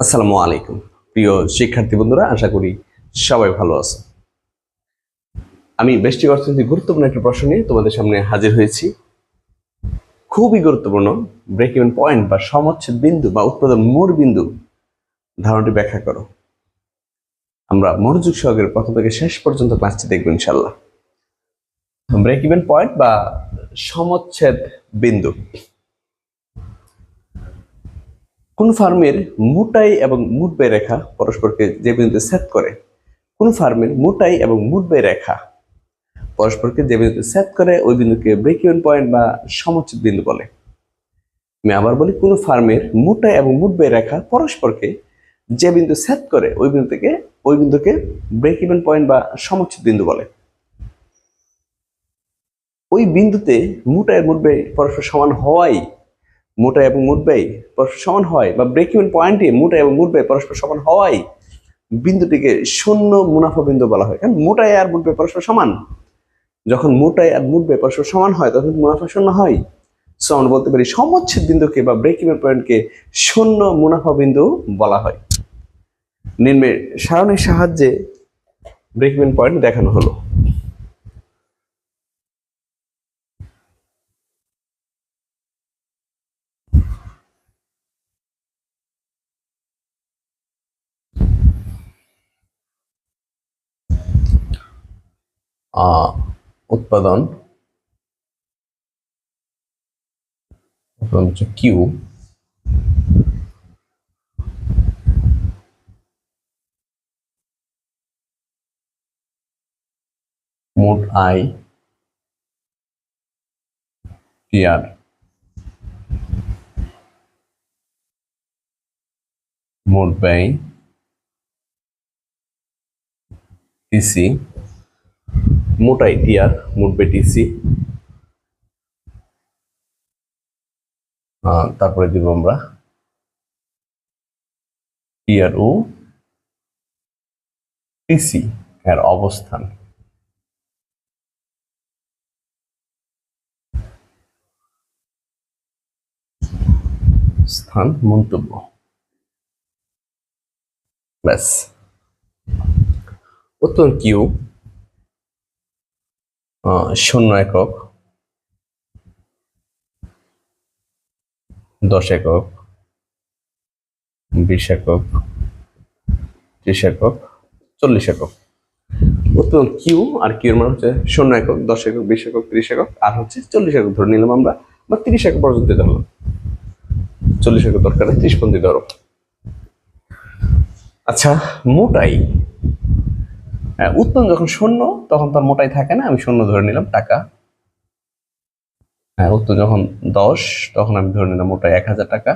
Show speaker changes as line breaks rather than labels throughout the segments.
আসসালামু আলাইকুম। প্রিয় শিক্ষার্থী বন্ধুরা, আশা করি সবাই ভালো আছে। আমি বেষ্টিক অর্থনীতি গুরুত্বপূর্ণ একটা প্রশ্ন নিয়ে তোমাদের সামনে হাজির হয়েছি। খুবই গুরুত্বপূর্ণ ব্রেক ইভেন পয়েন্ট বা সমচ্ছেদ বিন্দু বা উৎপাদন মোড় বিন্দু ধারণাটি ব্যাখ্যা করো। আমরা মনোযোগ সহকারে প্রথম থেকে শেষ পর্যন্ত ক্লাসটি দেখব ইনশাল্লাহ ব্রেক ইভেন পয়েন্ট বা সমচ্ছেদ বিন্দু। কোন ফার্মের মোটাই এবং মুটবে রেখা পরস্পরকে যে বিন্দুতে সেট করে, কোন ফার্মের মোটাই এবং মুটবে রেখা পরস্পরকে যে বিন্দুতে সেট করে, ওই বিন্দুকে ব্রেক ইভেন পয়েন্ট বা সমচ্ছেদ বিন্দু বলে। আমি আবার বলি, কোন ফার্মের মোটাই এবং মুটবে রেখা পরস্পরকে যে বিন্দু সেট করে, ওই বিন্দু থেকে, ওই বিন্দুকে ব্রেক ইভেন পয়েন্ট বা সমচ্ছেদ বিন্দু বলে। ওই বিন্দুতে মোটা এবং মুটবে পরস্পর সমান হওয়াই মোটা এবং মুট ব্যয় পরস্পর সমান হয় বা ব্রেক ইভেন পয়েন্টে মোটা এবং মুট ব্যয় পরস্পর সমান হওয়াই বিন্দুটিকে শূন্য মুনাফা বিন্দু বলা হয়। কারণ মোটায় আর মুট ব্যয় পরস্পর সমান। যখন মোটায় আর মুট ব্যয় পরস্পর সমান হয়, তখন মুনাফা শূন্য হয়। সো আমরা বলতে পারি সমচ্ছেদ বিন্দুকে বা ব্রেক ইভেন পয়েন্টকে শূন্য মুনাফা বিন্দু বলা হয়। নিম্নের সারণীর সাহায্যে ব্রেক ইভেন পয়েন্ট দেখানো হলো। উৎপাদন হচ্ছে কিউ মোট আই টিআর মোট ব্যয় টিসি মোটাই টিআর মোট বেটিসি তারপরে দিব আমরা টিআর ও টিসি এর অবস্থান। স্থান, মন্তব্য। ব্যাস। উত্তর কিউ। শূন্য একক, দশ একক, বিশ একক, ত্রিশ একক, চল্লিশ একক। উৎপাদন কিউ আর কিউর মান হচ্ছে শূন্য একক, দশ একক, বিশ একক, ত্রিশ একক, আর হচ্ছে চল্লিশ একক ধরে নিলাম আমরা, বা তিরিশ একক পর্যন্ত ধরলাম চল্লিশ একক দরকার ত্রিশ পর্যন্ত ধরো আচ্ছা মোটাই উৎপন্ন যখন শূন্য, তখন তার মোটাই থাকে না, আমি শূন্য ধরে নিলাম, টাকা। হ্যাঁ উত্তর যখন দশ, তখন আমি ধরে নিলাম মোটাই এক হাজার টাকা।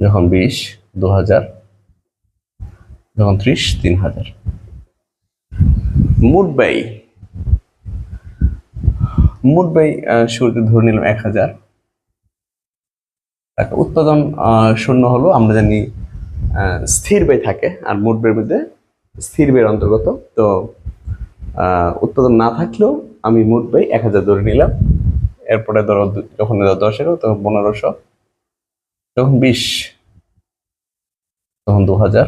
যখন বিশ, দু হাজার। যখন ত্রিশ, তিন হাজার। মোট ব্যয়। মোট ব্যয় শুরুতে ধরে নিলাম এক হাজার। টাকা উৎপাদন শূন্য হলো, আমরা জানি স্থির ব্যয় থাকে, আর মোট ব্যয়ের মধ্যে স্থির ব্যয়ের অন্তর্গত। তো উৎপাদন না থাকলেও আমি মোট ব্যয় এক হাজার ধরে নিলাম। এরপরে ধরো যখন দশ তখন পনেরোশো, যখন বিশ, তখন দু হাজার,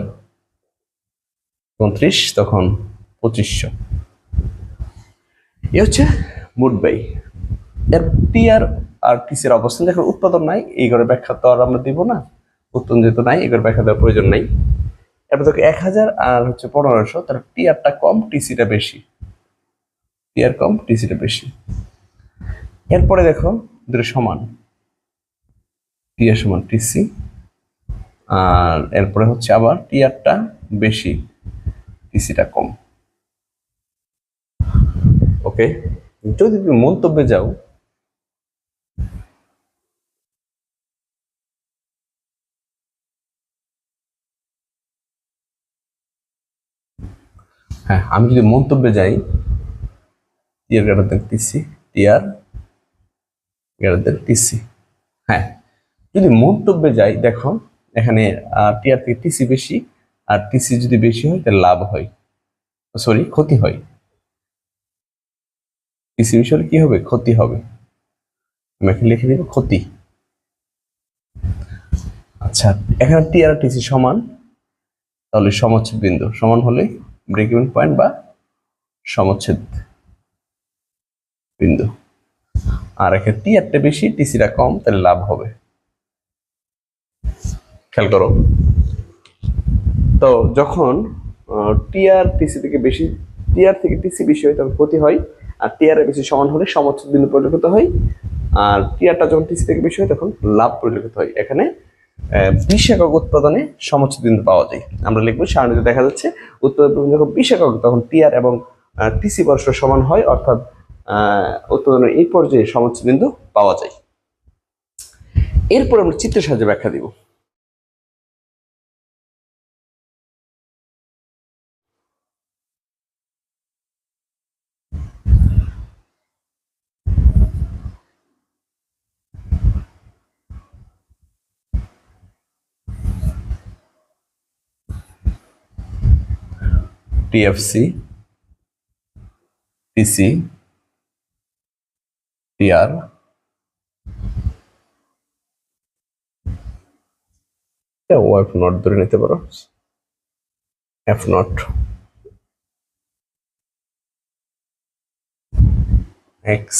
তখন ত্রিশ, তখন পঁচিশশো। এ হচ্ছে মোট ব্যয়। এর টিআর আর আর টিসির অবস্থান, যখন উৎপাদন নাই, এই ঘরে ব্যাখ্যা তো আর আমরা দিব না। উৎপাদন যেহেতু নাই, এই ঘরে ব্যাখ্যা দেওয়ার প্রয়োজন নাই। এরপর দেখো এক হাজার আর হচ্ছে পনেরোশো, তার টিআরটা কম, টিসিটা বেশি। টিআর কম, টিসিটা বেশি। এরপরে দেখো, দুটো সমান। টিআর সমান টিসি। আর এরপরে হচ্ছে আবার টিআরটা বেশি, টিসিটা কম। ওকে? যদি তুমি মন্তব্যে যাও হ্যাঁ আমি যদি মন্তব্যে যাই TR greater than TC TR greater than TC. হ্যাঁ যদি মন্তব্যে যাই, দেখো, এখানে টিআর থেকে টিসি বেশি, আর টিসি যদি বেশি হয়, তাহলে লাভ হয়। সরি, ক্ষতি হয়। টিসি বেশি হলে কি হবে? ক্ষতি হবে। আমি এখানে লিখে দিব ক্ষতি। আচ্ছা এখানে টি আর টিসি সমান, তাহলে সমচ্ছেদ বিন্দু। সমান হলে ব্রেক পয়েন্ট বা সমচ্ছেদ বিন্দু। আর এখানে টি আরটা বেশি টিসিটা কম, তাহলে লাভ হবে। খেয়াল করো। তো যখন টিআর টিসি থেকে বেশি, টিআর থেকে টিসি বেশি হয়, তখন ক্ষতি হয়। আর টিআর বেশি সমান হলে সমচ্ছেদ বিন্দু পরিলক্ষিত হয়। আর টিআরটা যখন টিসি থেকে বেশি হয়, তখন লাভ পরিলক্ষিত হয়। এখানে বিশ একক উৎপাদনে সমস্ত বিন্দু পাওয়া যায়। আমরা লিখব, সারণীতে দেখা যাচ্ছে উৎপাদন যখন বিশ একক তখন টিআর এবং টিসি বর্ষ সমান হয়, অর্থাৎ উৎপাদনের এই পর্যায়ে সমস্ত বিন্দু পাওয়া যায়। এরপর আমরা চিত্রের সাহায্যে ব্যাখ্যা দিব। টিএফসি টিসি টিআর ও এফ নট ধরে নিতে পারো। এফ নট এক্স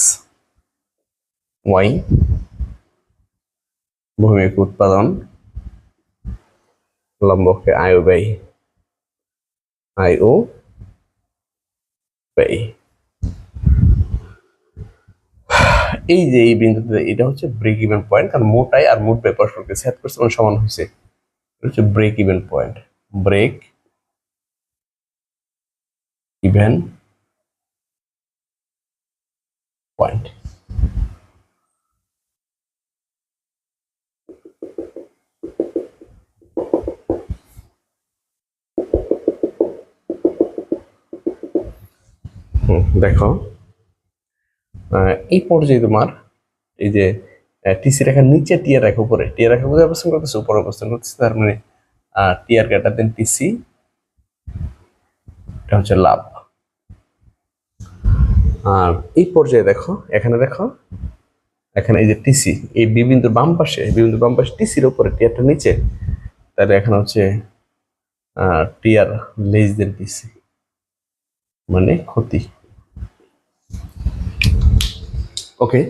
ওয়াই ভূমিক উৎপাদন, লম্বকে আয়ু ব্যয়। আই ও ব্যয় এই যে এই বিন্দুতে এটা হচ্ছে ব্রেক ইভেন পয়েন্ট কারণ মোটাই আর মোট ব্যয় পরস্পরকে সেট করছে মানে সমান হয়েছে। এটা হচ্ছে break even point break even point দেখো। এই পর্যায়ে তোমার এই যে টিসি রেখার নিচে টিয়ার রেখা উপরে, টিয়ার রেখা কোথায় অবস্থান করতেছে, উপরে অবস্থান করতেছে, তার মানে টিয়ার কাটা দেন টিসি এটা হচ্ছে লাভ। আর এই পর্যায়ে দেখো, এখানে দেখো, এখানে এই যে টিসি এই বিবিন্দুর বাম পাশে বিবিন্দুর বাম পাশে টিসির উপরে, টিয়ারটা নিচে, তাহলে এখানে হচ্ছে টিয়ার লেস দেন টিসি মানে ক্ষতি। ওকে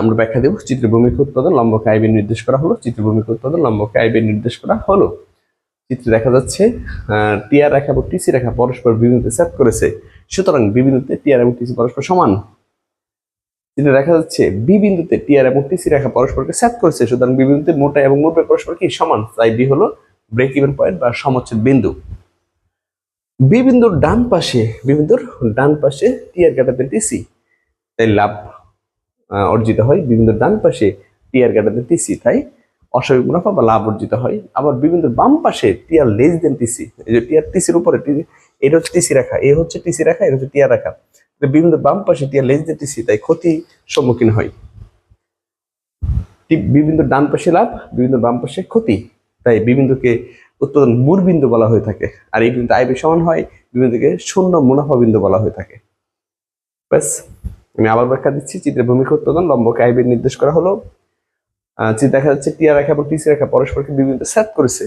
আমরা ব্যাখ্যা দেব চিত্রভূমিক উৎপাদন লম্বকে আইবি নির্দেশ করা হলো চিত্রভূমিক উৎপাদন লম্বকে আইবি নির্দেশ করা হলো। চিত্রে দেখা যাচ্ছে টিআর রেখা এবং টিসি রেখা পরস্পর বিবিন্দুতে সেট করেছে, সুতরাং বিবিন্দুতে টিআর এবং টিসি পরস্পর সমান। চিত্রে দেখা যাচ্ছে বি বিন্দুতে টিআর এবং টিসি রেখা পরস্পরকে সেট করেছে, সুতরাং বি বিন্দুতে মোটা এবং মোট পরস্পর কি? সমান। তাই বি হলো ব্রেক ইভেন পয়েন্ট বা সমচ্ছেদ বিন্দু। বি বিন্দুর ডান পাশে বি বিন্দুর ডান পাশে টিআর কাটাতে টিসি তাই লাভ অর্জিত হয় বিভিন্ন ডান পাশে টিআর কাটাতে টিসি তাই অস্বাভাবিক মুনাফা বা লাভ অর্জিত হয়। আবার বিভিন্ন বাম পাশে টিআর লেস দেন টিসি এই যে টিআর টিসির উপরে টি- এটা হচ্ছে টিসি রাখা, এ হচ্ছে টিসি রাখা, এটা হচ্ছে টিআর রাখা। বিভিন্ন বাম পাশে টিআর লেস দেন টিসি তাই ক্ষতি সম্মুখীন হয়। টি- বিভিন্ন ডান পাশে লাভ বিভিন্ন বাম পাশে ক্ষতি। তাই বিবিন্দুকে উৎপাদন মূল বিন্দু বলা হয়ে থাকে। আর এই বিন্দু আইবি সমান হয় বিবিন্দুকে শূন্য মুনাফা বিন্দু বলা হয়ে থাকে। ব্যাস, আমি আবার ব্যাখ্যা দিচ্ছি। চিত্রের ভূমিকা উৎপাদন লম্বকে আইবি নির্দেশ করা হলো। চিত্রে দেখা যাচ্ছে টিআর রেখা এবং টিসি রেখা পরস্পরকে বিভিন্ন সেট করেছে।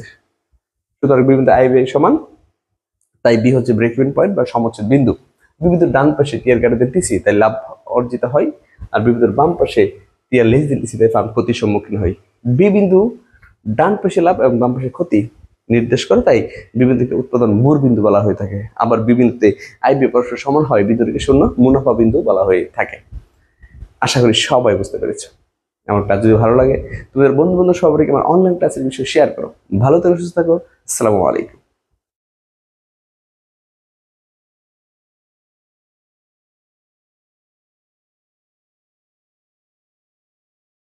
সুতরাং বিভিন্ন আইবি সমান, তাই বি হচ্ছে ব্রেক ইভেন পয়েন্ট বা সমচ্ছেদ বিন্দু। বিভিন্ন ডান পাশে টিয়ার কাটাতে টিসি তাই লাভ অর্জিত হয়। আর বিভিন্ন বাম পাশে টিআর লেস দিন টিসি তাই ফার্ম ক্ষতির সম্মুখীন হয়। বি বিন্দু, ডান পাশে লাভ এবং বাম পাশে ক্ষতি। নির্দেশ করে, তাই বিবিন্দুকে উৎপাদন মূল বিন্দু বলা হয়ে থাকে। আবার বিবিন্দুতে আইবি পরস্পর সমান হয়, বিন্দুটিকে শূন্য, মুনাফা বিন্দু বলা হয়ে থাকে। আশা করি সবাই বুঝতে পেরেছ। আমার কাজ যদি ভালো লাগে, তোমাদের বন্ধু বান্ধব সবাইকে আমার অনলাইন ক্লাসের বিষয়ে শেয়ার করো। ভালো থেকে, সুস্থ থাকো। আসসালামু আলাইকুম।